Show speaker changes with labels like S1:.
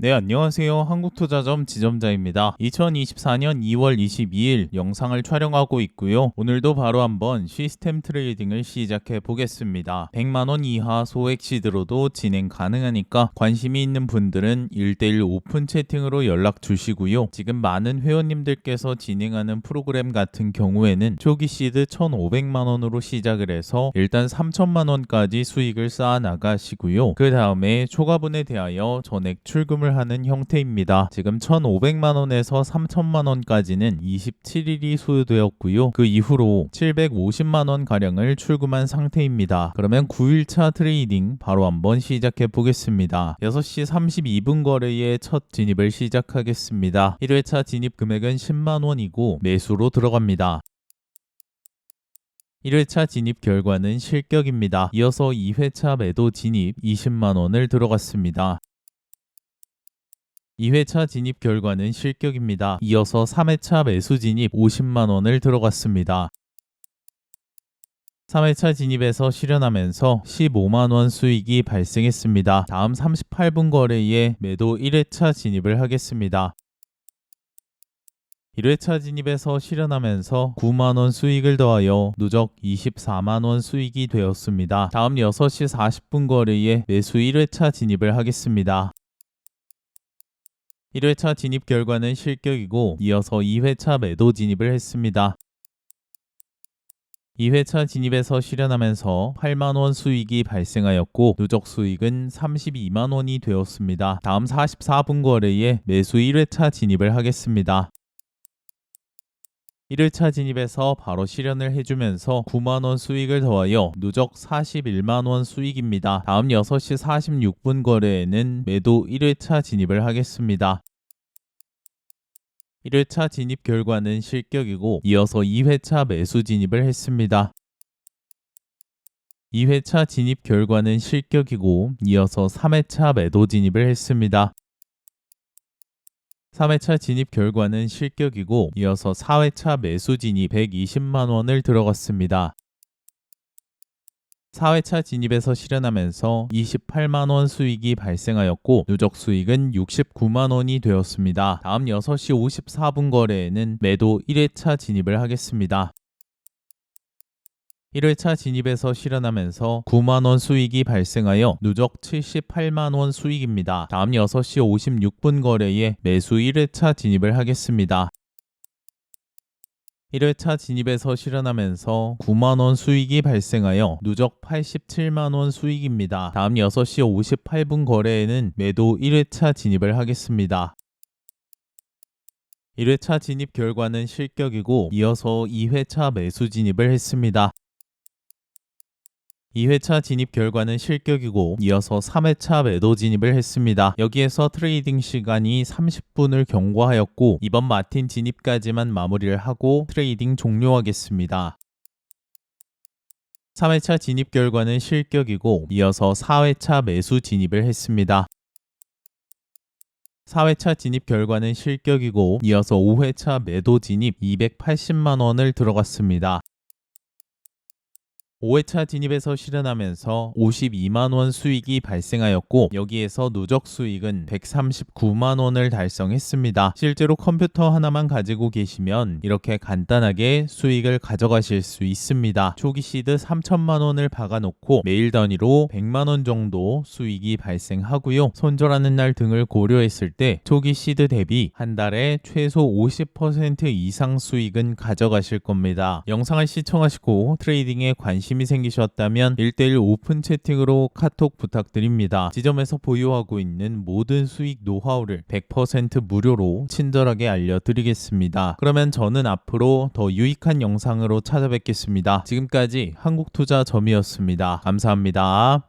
S1: 네, 안녕하세요. 한국투자점 지점자입니다. 2024년 2월 22일 영상을 촬영하고 있고요. 오늘도 바로 한번 시스템 트레이딩을 시작해 보겠습니다. 100만원 이하 소액 시드로도 진행 가능하니까 관심이 있는 분들은 1대1 오픈 채팅으로 연락 주시고요. 지금 많은 회원님들께서 진행하는 프로그램 같은 경우에는 초기 시드 1,500만원으로 시작을 해서 일단 3천만원까지 수익을 쌓아 나가시고요. 그 다음에 초과분에 대하여 전액 출금을 하는 형태입니다. 지금 1,500만 원에서 3천만 원까지는 27일이 소요되었고요. 그 이후로 750만 원 가량을 출금한 상태입니다. 그러면 9일차 트레이딩 바로 한번 시작해 보겠습니다. 6시 32분 거래에 첫 진입을 시작하겠습니다. 1회차 진입 금액은 10만 원이고 매수로 들어갑니다. 1회차 진입 결과는 실격입니다. 이어서 2회차 매도 진입 20만 원을 들어갔습니다. 2회차 진입 결과는 실격입니다. 이어서 3회차 매수 진입 50만 원을 들어갔습니다. 3회차 진입에서 실현하면서 15만 원 수익이 발생했습니다. 다음 38분 거래에 매도 1회차 진입을 하겠습니다. 1회차 진입에서 실현하면서 9만원 수익을 더하여 누적 24만원 수익이 되었습니다. 다음 6시 40분 거래에 매수 1회차 진입을 하겠습니다. 1회차 진입 결과는 실격이고 이어서 2회차 매도 진입을 했습니다. 2회차 진입에서 실현하면서 8만원 수익이 발생하였고 누적 수익은 32만원이 되었습니다. 다음 44분 거래에 매수 1회차 진입을 하겠습니다. 1회차 진입에서 바로 실현을 해주면서 9만원 수익을 더하여 누적 41만원 수익입니다. 다음 6시 46분 거래에는 매도 1회차 진입을 하겠습니다. 1회차 진입 결과는 실격이고 이어서 2회차 매수 진입을 했습니다. 2회차 진입 결과는 실격이고 이어서 3회차 매도 진입을 했습니다. 3회차 진입 결과는 실격이고 이어서 4회차 매수 진입 120만 원을 들어갔습니다. 4회차 진입에서 실현하면서 28만 원 수익이 발생하였고 누적 수익은 69만 원이 되었습니다. 다음 6시 54분 거래에는 매도 1회차 진입을 하겠습니다. 1회차 진입에서 실현하면서 9만원 수익이 발생하여 누적 78만원 수익입니다. 다음 6시 56분 거래에 매수 1회차 진입을 하겠습니다. 1회차 진입에서 실현하면서 9만원 수익이 발생하여 누적 87만원 수익입니다. 다음 6시 58분 거래에는 매도 1회차 진입을 하겠습니다. 1회차 진입 결과는 실격이고 이어서 2회차 매수 진입을 했습니다. 2회차 진입 결과는 실격이고 이어서 3회차 매도 진입을 했습니다. 여기에서 트레이딩 시간이 30분을 경과하였고 이번 마틴 진입까지만 마무리를 하고 트레이딩 종료하겠습니다. 3회차 진입 결과는 실격이고 이어서 4회차 매수 진입을 했습니다. 4회차 진입 결과는 실격이고 이어서 5회차 매도 진입 280만 원을 들어갔습니다. 5회차 진입에서 실현하면서 52만 원 수익이 발생하였고 여기에서 누적 수익은 139만 원을 달성했습니다. 실제로 컴퓨터 하나만 가지고 계시면 이렇게 간단하게 수익을 가져가실 수 있습니다. 초기 시드 3천만 원을 박아놓고 매일 단위로 100만 원 정도 수익이 발생하고요. 손절하는 날 등을 고려했을 때 초기 시드 대비 한 달에 최소 50% 이상 수익은 가져가실 겁니다. 영상을 시청하시고 트레이딩에 관심 관심이 생기셨다면 1대1 오픈 채팅으로 카톡 부탁드립니다. 지점에서 보유하고 있는 모든 수익 노하우를 100% 무료로 친절하게 알려드리겠습니다. 그러면 저는 앞으로 더 유익한 영상으로 찾아뵙겠습니다. 지금까지 한국투자점이었습니다. 감사합니다.